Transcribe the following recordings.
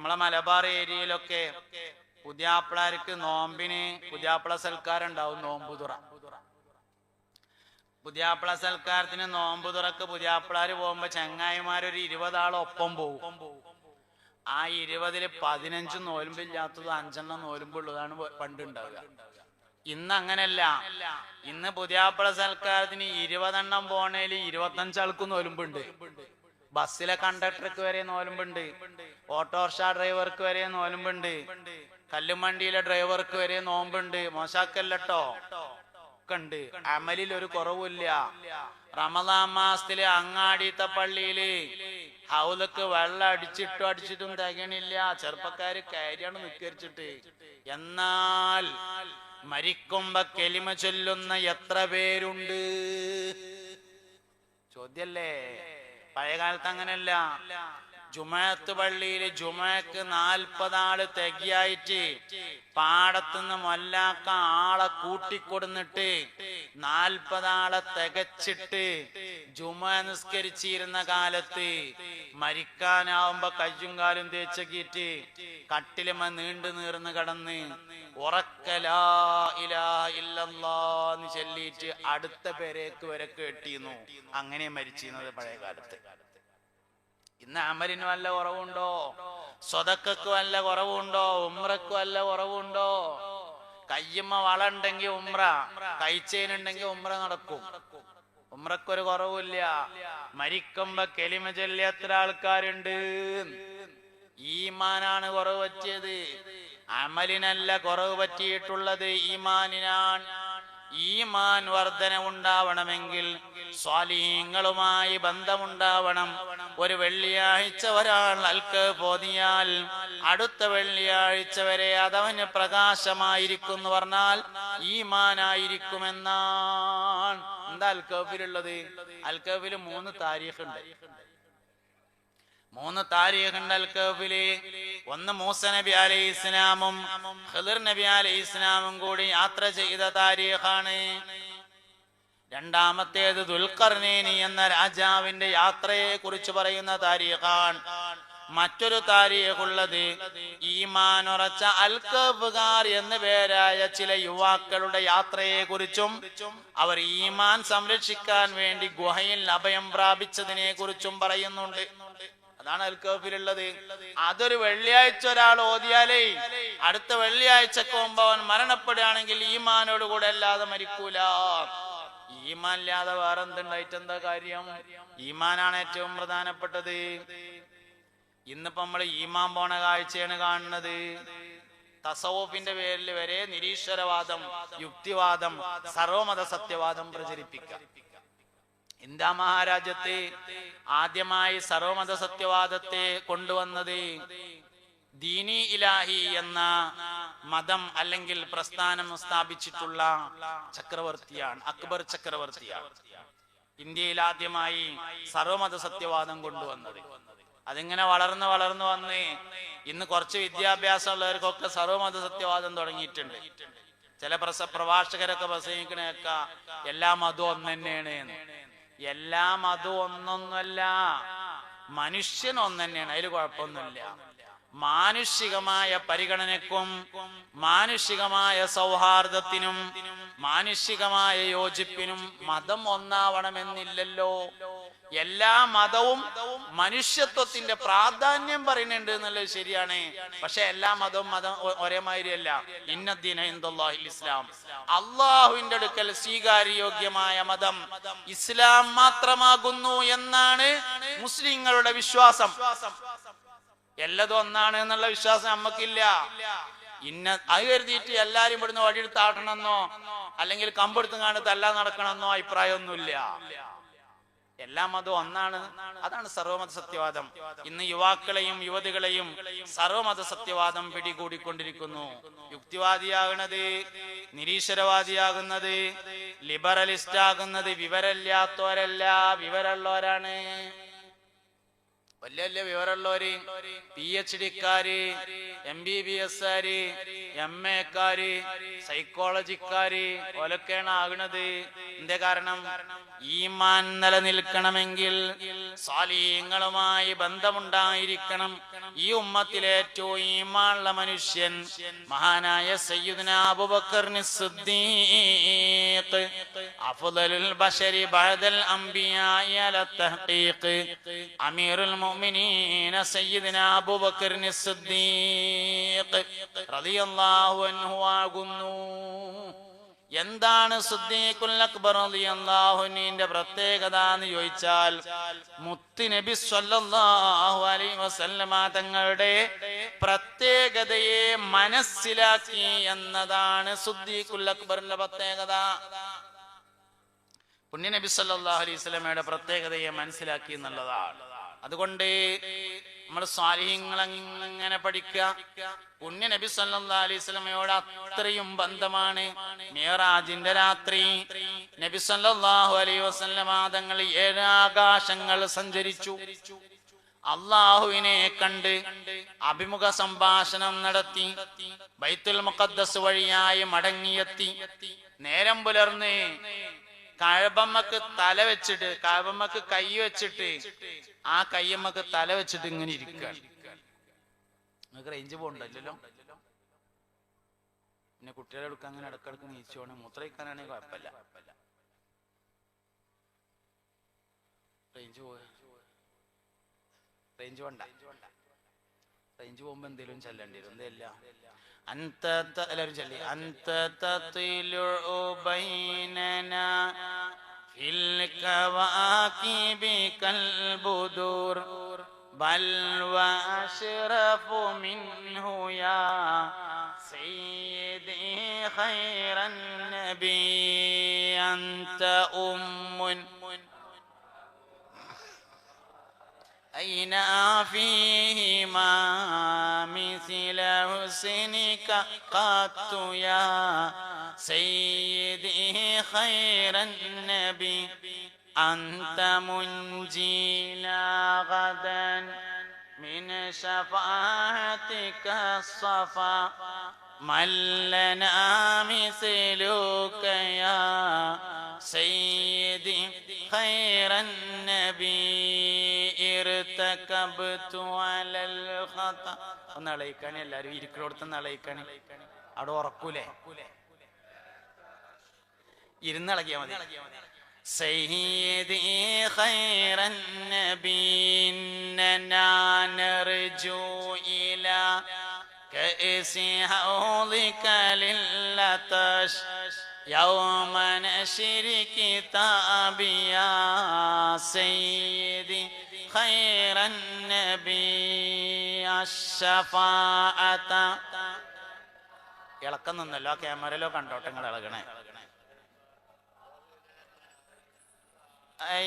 നമ്മളെ മലബാർ ഏരിയയിലൊക്കെ പുതിയാപ്പിളാർക്ക് നോമ്പിന് പുതിയാപ്പിള സൽക്കാരുണ്ടാവും നോമ്പ് തുറ. പുതിയാപ്പിള സൽക്കാരത്തിന് നോമ്പ് തുറക്ക് പുതിയാപ്പിളാര് പോകുമ്പോ ചങ്ങായിമാരൊരു ഇരുപതാൾ ഒപ്പം പോകും ആ ഇരുപതിൽ പതിനഞ്ച് നോലുമ്പില്ലാത്തത് അഞ്ചെണ്ണം നോലുമ്പുള്ളതാണ് പണ്ടുണ്ടാവുക. ഇന്ന് അങ്ങനല്ല ഇന്ന് പുതിയാപ്പിള സൽക്കാരത്തിന് ഇരുപതെണ്ണം പോണേൽ ഇരുപത്തഞ്ചാൾക്കും നോലുമ്പുണ്ട് ബസ്സിലെ കണ്ടക്ടർക്ക് വരെ നോലുമ്പുണ്ട് ഓട്ടോറിക്ഷ ഡ്രൈവർക്ക് വരെ നോലുമ്പുണ്ട് കല്ലുമണ്ടിയിലെ ഡ്രൈവർക്ക് വരെ നോമ്പുണ്ട് മോശാക്കല്ലോ ണ്ട് അമലിൽ ഒരു കുറവില്ല. റമദാൻ മാസത്തിൽ അങ്ങാടിത്തെ പള്ളിയിൽ ഹൗലക്ക് വെള്ളം അടിച്ചിട്ടും അടിച്ചിട്ടും തികണില്ല. ചെറുപ്പക്കാര് കാര്യമാണ് നിക്കരിച്ചിട്ട് എന്നാൽ മരിക്കുമ്പോ കെലിമ ചൊല്ലുന്ന എത്ര പേരുണ്ട്? ചോദ്യല്ലേ? പഴയകാലത്ത് അങ്ങനല്ല ജുമയത്ത് പള്ളിയിൽ ജുമാക്ക് നാൽപ്പതാൾ തികയായിട്ട് പാടത്തുനിന്ന് മൊല്ലാക്ക ആളെ കൂട്ടിക്കൊടുന്നിട്ട് നാൽപ്പതാളെ തികച്ചിട്ട് ജുമ നിസ്കരിച്ചിരുന്ന കാലത്ത് മരിക്കാനാവുമ്പോ കയ്യും കാലും തേച്ച കീറ്റ് കട്ടിലുമ നീണ്ടു നീർന്ന് കടന്ന് ഉറക്കലാ ഇലാ ഇല്ലല്ലാന്ന് ചൊല്ലിയിട്ട് അടുത്ത പേരേക്ക് വരെ കേട്ടിരുന്നു. അങ്ങനെ മരിച്ചിരുന്നത് പഴയ കാലത്ത്. ഇന്ന് അമലിന് വല്ല കുറവുണ്ടോ? സ്വതക്കക്ക് വല്ല കുറവുണ്ടോ? ഉമ്രക്ക് വല്ല കുറവുണ്ടോ? കയ്യമ്മ വള ഉണ്ടെങ്കിൽ ഉമ്ര കൈച്ചേനുണ്ടെങ്കിൽ ഉമ്ര നടക്കും. ഉമ്രക്കൊരു കുറവില്ല. മരിക്കുമ്പോ കെലിമ ചൊല്ലി എത്ര ആൾക്കാരുണ്ട്? ഈമാനാണ് കുറവ് പറ്റിയത്. അമലിനല്ല കുറവ് പറ്റിയിട്ടുള്ളത് ഈമാനിനാണ്. ഈമാൻ വർധന ഉണ്ടാവണമെങ്കിൽ സ്വാലീങ്ങളുമായി ബന്ധമുണ്ടാവണം. ഒരു വെള്ളിയാഴ്ച ഒരാൾ അൽക്ക് പോതിയാൽ അടുത്ത വെള്ളിയാഴ്ച വരെ അതവന് പ്രകാശമായിരിക്കും എന്ന് പറഞ്ഞാൽ ഈമാനായിരിക്കുമെന്നാണ്. എന്താ അൽക്കഫിലുള്ളത്? അൽക്കഫിൽ മൂന്ന് താരീഖ് ഉണ്ട് മൂന്ന് താരീഖുണ്ട് അൽക്കഫിൽ. ഒന്ന് മൂസ നബി അലൈഹി ഇസ്ലാമും ഖിദർ നബി അലൈഹി ഇസ്ലാമും കൂടി യാത്ര ചെയ്ത താരീഖാണ്. രണ്ടാമത്തേത് ദുൽഖർനേനി എന്ന രാജാവിന്റെ യാത്രയെ കുറിച്ച് പറയുന്ന താരീഖാണ്. മറ്റൊരു താരീഖുള്ളത് ഈമാൻ ഉറച്ച അൽക്കബുകാർ എന്ന പേരായ ചില യുവാക്കളുടെ യാത്രയെ കുറിച്ചും അവർ ഈമാൻ സംരക്ഷിക്കാൻ വേണ്ടി ഗുഹയിൽ അഭയം പ്രാപിച്ചതിനെ കുറിച്ചും പറയുന്നുണ്ട്. അതാണ് അൽക്കഫിലുള്ളത് അതൊരു വെള്ളിയാഴ്ച ഒരാൾ ഓതിയാലേ അടുത്ത വെള്ളിയാഴ്ചക്ക് മുമ്പ് അവൻ മരണപ്പെടുകയാണെങ്കിൽ ഈമാനോട് കൂടെ അല്ലാതെ മരിക്കൂല. ഈമാൻ ഇല്ലാതെ വേറെ എന്തുണ്ടായിട്ട് എന്താ കാര്യം? ഈമാനാണ് ഏറ്റവും പ്രധാനപ്പെട്ടത്. ഇന്നിപ്പോ നമ്മൾ ഈമാൻ പോണ കാഴ്ചയാണ് കാണുന്നത്. തസവോഫിന്റെ പേരിൽ വരെ നിരീശ്വരവാദം യുക്തിവാദം സർവമത സത്യവാദം പ്രചരിപ്പിക്കാം ഇന്ത്യ മഹാരാജ്യത്തെ ആദ്യമായി സർവമത സത്യവാദത്തെ കൊണ്ടുവന്നത് ദീനി ഇലാഹി എന്ന മതം അല്ലെങ്കിൽ പ്രസ്ഥാനം സ്ഥാപിച്ചിട്ടുള്ള ചക്രവർത്തിയാണ് അക്ബർ ചക്രവർത്തിയാണ്. ഇന്ത്യയിൽ ആദ്യമായി സർവമത സത്യവാദം കൊണ്ടുവന്നത്. അതിങ്ങനെ വളർന്ന് വളർന്ന് വന്ന് ഇന്ന് കുറച്ച് വിദ്യാഭ്യാസം ഉള്ളവർക്കൊക്കെ സർവമത സത്യവാദം തുടങ്ങിയിട്ടുണ്ട്. ചില പ്രസ പ്രഭാഷകരൊക്കെ പ്രസംഗിക്കണേക്ക എല്ലാ മതവും ഒന്ന് തന്നെയാണ്. എല്ലാ അത് ഒന്നൊന്നുമല്ല. മനുഷ്യൻ ഒന്ന് തന്നെയാണ് അതിൽ കുഴപ്പമൊന്നുമില്ല. മാനുഷികമായ പരിഗണനക്കും മാനുഷികമായ സൗഹാർദ്ദത്തിനും മാനുഷികമായ യോജിപ്പിനും മതം ഒന്നാവണമെന്നില്ലല്ലോ. എല്ലാ മതവും മനുഷ്യത്വത്തിന്റെ പ്രാധാന്യം പറയുന്നുണ്ട് എന്നുള്ളത് ശരിയാണ്. പക്ഷെ എല്ലാ മതവും മതം ഒരേ മാതിരിയല്ല ഇന്നദ്ദീന ഹിന്ദുല്ലാഹിൽ ഇസ്ലാം. അള്ളാഹുവിന്റെ അടുക്കൽ സ്വീകാര്യോഗ്യമായ മതം ഇസ്ലാം മാത്രമാകുന്നു എന്നാണ് മുസ്ലിങ്ങളുടെ വിശ്വാസം. എല്ലതും ഒന്നാണ് എന്നുള്ള വിശ്വാസം നമുക്കില്ല ഇന്ന അത് കരുതിയിട്ട് എല്ലാരും ഇവിടുന്ന് വഴിയെടുത്ത് ആട്ടണമെന്നോ അല്ലെങ്കിൽ കമ്പെടുത്തും കാണും എല്ലാം നടക്കണമെന്നോ അഭിപ്രായമൊന്നുമില്ല. എല്ലാ മതവും ഒന്നാണ് അതാണ് സർവമത സത്യവാദം ഇന്ന് യുവാക്കളെയും യുവതികളെയും സർവമത സത്യവാദം പിടികൂടിക്കൊണ്ടിരിക്കുന്നു. യുക്തിവാദിയാകുന്നത് നിരീശ്വരവാദിയാകുന്നത് ലിബറലിസ്റ്റ് ആകുന്നത് വിവരമില്ലാത്തവരല്ല വിവരമുള്ളവരാണ്. വലിയ വലിയ വിവരമുള്ളവര് പി എച്ച് ഡിക്കാര് എം ബി ബി എസ് കാര് എം എക്കാര് സൈക്കോളജിക്കാര് ഓലൊക്കെയാണ് ആകണത്. എന്തേ കാരണം? ഈമാൻ നിലനിൽക്കണമെങ്കിൽ സ്വാലീങ്ങളുമായി ബന്ധമുണ്ടായിരിക്കണം. ഈ ഉമ്മത്തിലെ ഏറ്റവും ഈമാനുള്ള മനുഷ്യൻ മഹാനായ സയ്യിദ്ന അബൂബക്കറിന് സിദ്ദീഖ് അഫ്ദലുൽ ബശരി അല അമീറുൽ മുഅ്മിനീന സയ്യിദ്ന അബൂബക്കറിന് റളിയല്ലാഹു അൻഹു എന്താണ് സുദ്ദീഖുൽ അക്ബർ പ്രത്യേകത എന്ന് ചോദിച്ചാൽ മുത്ത് നബി സ്വല്ലല്ലാഹു അലൈഹി വസല്ലമ തങ്ങളുടെ പ്രത്യേകതയെ മനസ്സിലാക്കി എന്നതാണ് സുദ്ദീഖുൽ അക്ബറിന്റെ പ്രത്യേകത. പുണ്യ നബി സല്ലല്ലാഹു അലൈഹി വസല്ലമയുടെ പ്രത്യേകതയെ മനസ്സിലാക്കി എന്നുള്ളതാണ്. അതുകൊണ്ട് നമ്മൾ സ്വാലിഹ്യങ്ങൾ അങ്ങനെ പഠിക്കുക? പുണ്യ നബി സല്ലാ അലൈസ്മയോട് അത്രയും ബന്ധമാണ്. മേറാജിന്റെ രാത്രി നബി സല്ലാഹു അലൈ വസല്ലമ ഏഴാകാശങ്ങൾ സഞ്ചരിച്ചു. അള്ളാഹുവിനെ കണ്ട് അഭിമുഖ സംഭാഷണം നടത്തി ബൈത്തുൽ മുഖദ്ദസ് വഴിയായി മടങ്ങിയെത്തി. നേരം പുലർന്ന് കഴബമ്മക്ക് തല വെച്ചിട്ട് കഴബമ്മക്ക് കൈ വെച്ചിട്ട് ആ കയ്യമ്മക്ക് തല വെച്ചിട്ട് ഇങ്ങനെ ഇരിക്കുകയാണ് നിങ്ങൾക്ക് റേഞ്ച് പോകണ്ടല്ലോ. പിന്നെ കുട്ടികളെ എടുക്കാൻ അങ്ങനെ ഇടക്കിടക്ക് നീച്ചോണ് മൂത്രയിക്കാനാണെങ്കിൽ കുഴപ്പമില്ല. റേഞ്ച് പോയ റേഞ്ച് വേണ്ട. റേഞ്ച് പോകുമ്പോ എന്തെങ്കിലും ചെല്ലേണ്ടി വരും. എന്തല്ല? അന്ത എല്ലാവരും ചെല്ലി. അന്ത തത്ലു ബൈനന ഫിൽ കവാകിബി കൽബുദൂർ ബൽ أين فيهما مثل حسنك قط يا سيدي خير النبي. أنت منجينا غدا من شفاعتك الصفا. من لنا مثلك يا سيدي خير النبي. ഒന്ന് അളയിക്കാണി എല്ലാരും ഇരിക്കണോടത്ത് അളയിക്കാണി അവിടെ ഉറക്കൂലേ ഇരുന്നളകിയാ മതി سيدي خير النبي إننا نرجو إلى كأس حوضك للطش يوم نشر كتابي يا سيدي خير النبي الشفاعة ഇളക്കം നിന്നല്ലോ ക്യാമറയിലോ കണ്ടോട്ടെ നിങ്ങൾ ഇളകണേ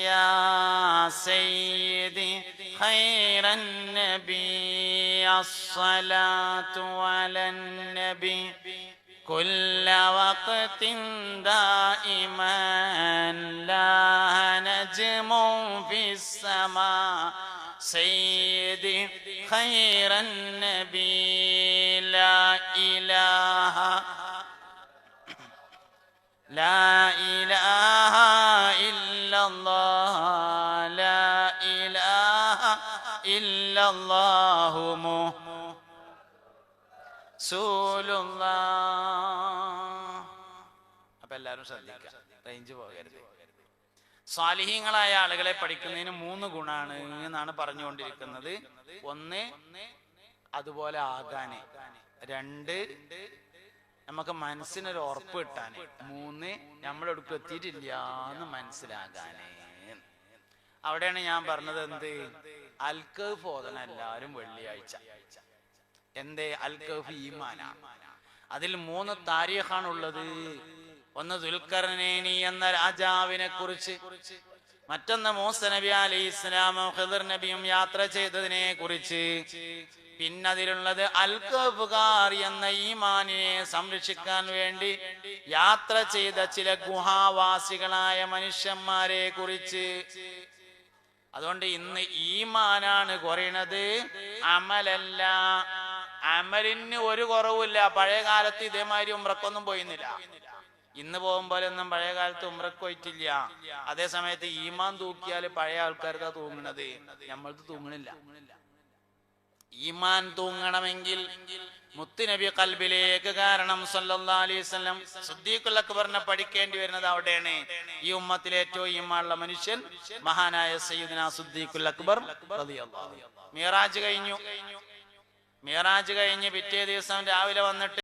يا سيدي خير النبي الصلاة على النبي كل وقت دائما لا سيدي خير النبي لا إله لا إله إلا الله لا إله إلا الله رسول الله അപ്പൊ എല്ലാവരും ശ്രദ്ധിക്കുക റേഞ്ച് പോകരുത് സ്വാലിഹീങ്ങളായ ആളുകളെ പഠിക്കുന്നതിന് മൂന്ന് ഗുണാണ് എന്നാണ് പറഞ്ഞുകൊണ്ടിരിക്കുന്നത്. ഒന്ന് അതുപോലെ ആകാന്. രണ്ട് നമുക്ക് മനസ്സിനൊരു ഉറപ്പ് കിട്ടാന്. മൂന്ന് നമ്മളെടുക്കും എത്തിയിട്ടില്ല എന്ന് മനസ്സിലാകാന്. അവിടെയാണ് ഞാൻ പറഞ്ഞത് എന്ത്? അൽക്കഫ് ഓതണം എല്ലാവരും വെള്ളിയാഴ്ച. എന്തേ? അൽക്കഫ് ഈമാനാണ്. അതിൽ മൂന്ന് താരീഖാണുള്ളത്. ഒന്ന് ദുൽഖർനേനി എന്ന രാജാവിനെ കുറിച്ച് മറ്റൊന്ന് മൂസ നബി അലൈഹി ഇസ്ലാമും ഖിദർ നബിയും യാത്ര ചെയ്തതിനെ കുറിച്ച് പിന്നതിലുള്ളത് അൽക്കഫുകാർ എന്ന ഈമാനിനെ സംരക്ഷിക്കാൻ വേണ്ടി യാത്ര ചെയ്ത ചില ഗുഹാവാസികളായ മനുഷ്യന്മാരെ കുറിച്ച് അതുകൊണ്ട് ഇന്ന് ഈമാനാണ് കുറയണത്. അമലല്ല. അമലിന് ഒരു കുറവുമില്ല. പഴയ കാലത്ത് ഇതേമാതിരി ഉമ്രക്കൊന്നും പോയിരുന്നില്ല. ഇന്ന് ഒന്നും പഴയ കാലത്ത് ഉമ്രക്ക് പോയിട്ടില്ല. അതേ സമയത്ത് ഈമാൻ തൂക്കിയാൽ പഴയ ആൾക്കാർക്ക് തൂങ്ങണത്. നമ്മൾക്ക് തൂങ്ങണില്ല. ഈമാൻ തൂങ്ങണമെങ്കിൽ മുത്തുനബി കൽബിലേക്ക് കാരണം സല്ലാസ്ലം അലൈഹി വസല്ലം സിദ്ദീഖുൽ പഠിക്കേണ്ടി വരുന്നത് അവിടെയാണ്. ഈ ഉമ്മത്തിലെ ഏറ്റവും ഈമാനുള്ള മനുഷ്യൻ മഹാനായ സയ്യിദ്ന സിദ്ദീഖുൽ അക്ബർ മിറാജ് കഴിഞ്ഞു. മിറാജ് കഴിഞ്ഞ് പിറ്റേ ദിവസം രാവിലെ വന്നിട്ട്